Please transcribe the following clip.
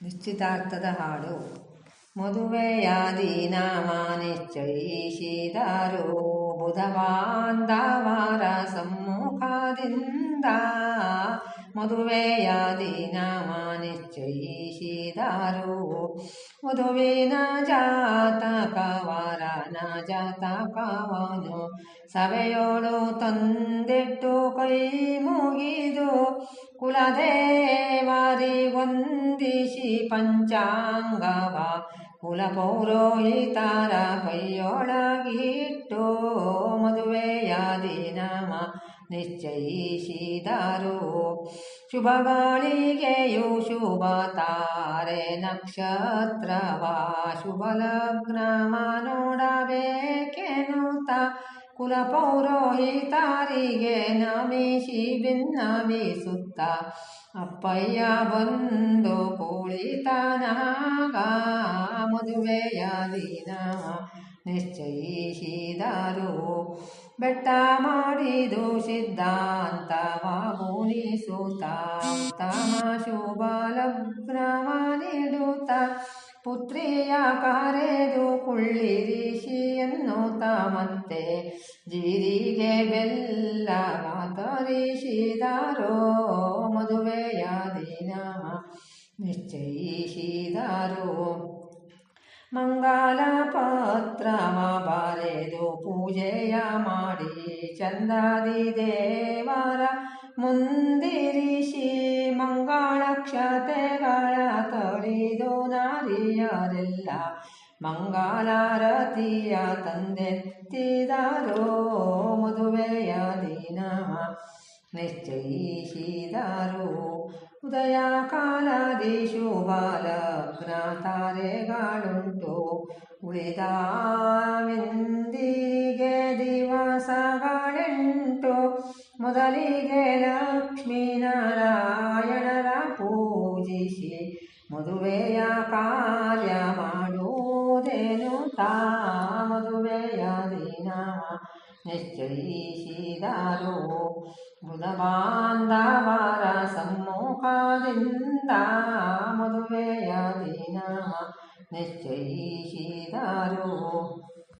ನಿಶ್ಚಿತಾರ್ಥದ ಹಾಡು ಮದುವೆಯಾದಿ ನಾಮ ನಿಶ್ಚಯಿಸಿದಾರು ಬುಧವಾಂದವಾರ ಸಮ್ಮುಖದಿಂದ ಮದುವೆಯಾದಿ ನಾಮ ನಿಶ್ಚಯಿಸಿದರು ಮದುವಿನ ಜಾತಕವರನ ಜಾತಕವನು ಸಭೆಯೋಳು ತಂದಿಟ್ಟು ಕೈ ಮುಗಿದು ಕುಲದೇವರಿಗೊಂದಿಸಿ ಪಂಚಾಂಗವ ಕುಲಪೌರೋಹಿತರ ಕೈಯೊಳಗಿಟ್ಟು ಮದುವೆಯ ದಿನಮ ನಿಶ್ಚಯಿಸಿದರು. ಶುಭಗಳಿಗೆಯು ಶುಭ ತಾರೆ ನಕ್ಷತ್ರವ ಶುಭ ಲಗ್ನವ ನೋಡಬೇಕೆನ್ನುತ್ತ ಕುಲಪೌರೋಹಿತರಿಗೆ ನಮಿಸಿ ಭಿನ್ನವಿಸುತ್ತ ಅಪ್ಪಯ್ಯ ಬಂದು ಕುಳಿತನಾಗ ಮದುವೆಯ ದಿನ ನಿಶ್ಚಯಿಸಿದರು. ಬೆಟ್ಟ ಮಾಡಿದು ಸಿದ್ಧಾಂತವ ಮುನಿಸುತ್ತ ತಮ ಶುಭ ಲಗ್ನವ ನೀಡುತ್ತ ಪುತ್ರಿಯ ಕರೆದು ಕುಳ್ಳಿರಿಸಿ ಎನ್ನುತ್ತ ಮತ್ತೆ ಜೀರಿಗೆ ಬೆಲ್ಲ ತರಿಸಿದರೋ ಮದುವೆಯ ದಿನ. ನಿಶ್ಚಯಿಸಿದಾರೋ ಮಂಗಲ ಪತ್ರವ ಬಾರೆದು ಪೂಜೆಯ ಮಾಡಿ ಚಂದಾದಿ ದೇವರ ಮುಂದಿರಿಸಿ ನಾರಿಯರೆಲ್ಲ ಮಂಗಾಲಾರತಿಯ ತಂದೆತ್ತಿದಾರೋ ಮದುವೆಯ ದಿನ. ನಿಶ್ಚಯಿಸಿದಾರೋ ಉದಯ ಕಾಲದಿ ಶುಭ ಲಗ್ನ ತಾರೆಗಳುಂಟು ಉಳಿದವೆಂದಿಗೆ ದಿವಸಗಳೆಂಟು. ಮೊದಲಿಗೆ ಲಕ್ಷ್ಮೀನಾರಾಯಣರ ಮದುವೆಯ ಕಾರ್ಯ ಮಾಡುವುದೇನು? ತಾ ಮದುವೆಯ ದಿನ ನಿಶ್ಚಯಿಸಿದರು. ಬುಧಬಾಂಧವರ ಸಮ್ಮುಖದಿಂದ ಮದುವೆಯ ದಿನ ನಿಶ್ಚಯಿಸಿದರು.